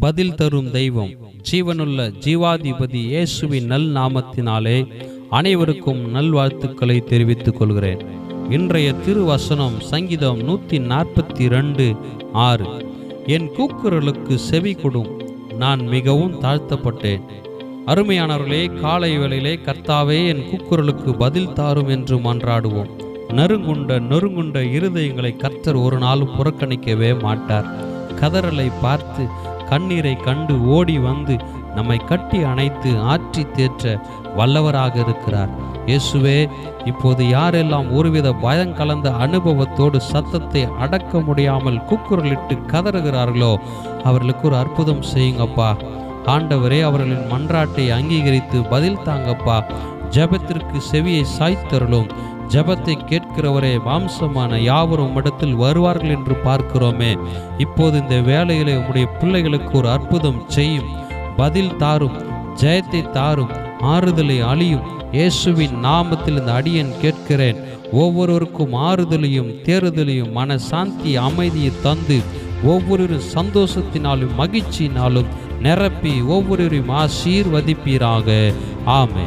பதில் தரும் தெய்வம். ஜீவனுள்ள ஜீவாதிபதி இயேசுவின் நல் நாமத்தினாலே அனைவருக்கும் நல்வாழ்த்துக்களை தெரிவித்துக் கொள்கிறேன். இன்றைய திருவசனம் சங்கீதம் நூற்றி நாற்பத்தி ரெண்டு ஆறு. என் கூக்குரலுக்கு செவி கொடும். நான் மிகவும் தாழ்த்தப்பட்டேன். அருமையானவர்களே காலை வேளையிலே கர்த்தாவே என் கூக்குரலுக்கு பதில் தாரும் என்று மன்றாடுவோம். நறுங்குண்ட நொறுங்குண்ட இருதயங்களை கர்த்தர் ஒரு நாளும் புறக்கணிக்கவே மாட்டார். கதறலை பார்த்து கண்ணீரை கண்டு ஓடி வந்து நம்மை கட்டி அணைத்து ஆற்றி தேற்ற வல்லவராக இருக்கிறார். இயேசுவே இப்போது யாரெல்லாம் ஒருவித பயம் கலந்த அனுபவத்தோடு சத்தத்தை அடக்க முடியாமல் குக்குரலிட்டு கதறுகிறார்களோ அவர்களுக்கு ஒரு அற்புதம் செய்யுங்கப்பா. ஆண்டவரே அவர்களின் மன்றாட்டை அங்கீகரித்து பதில் தாங்கப்பா. ஜெபத்திற்கு செவியை சாய்த்தருளும். ஜெபத்தை கேட்கிறவரே மாம்சமான யாவரும் இடத்தில் வருவார்கள் என்று பார்க்கிறோமே. இப்போது இந்த வேலையிலே உம்முடைய பிள்ளைகளுக்கு ஒரு அற்புதம் செய்யும். பதில் தாரும் ஜெயத்தை தாரும் ஆறுதலை அழியும். இயேசுவின் நாமத்தில் இந்த அடியன் கேட்கிறேன். ஒவ்வொருவருக்கும் ஆறுதலையும் தேறுதலையும் மன சாந்தி அமைதியை தந்து ஒவ்வொருவரும் சந்தோஷத்தினாலும் மகிழ்ச்சியினாலும் நிரப்பி ஒவ்வொருவரையும் ஆசீர்வதிப்பீராக. ஆமே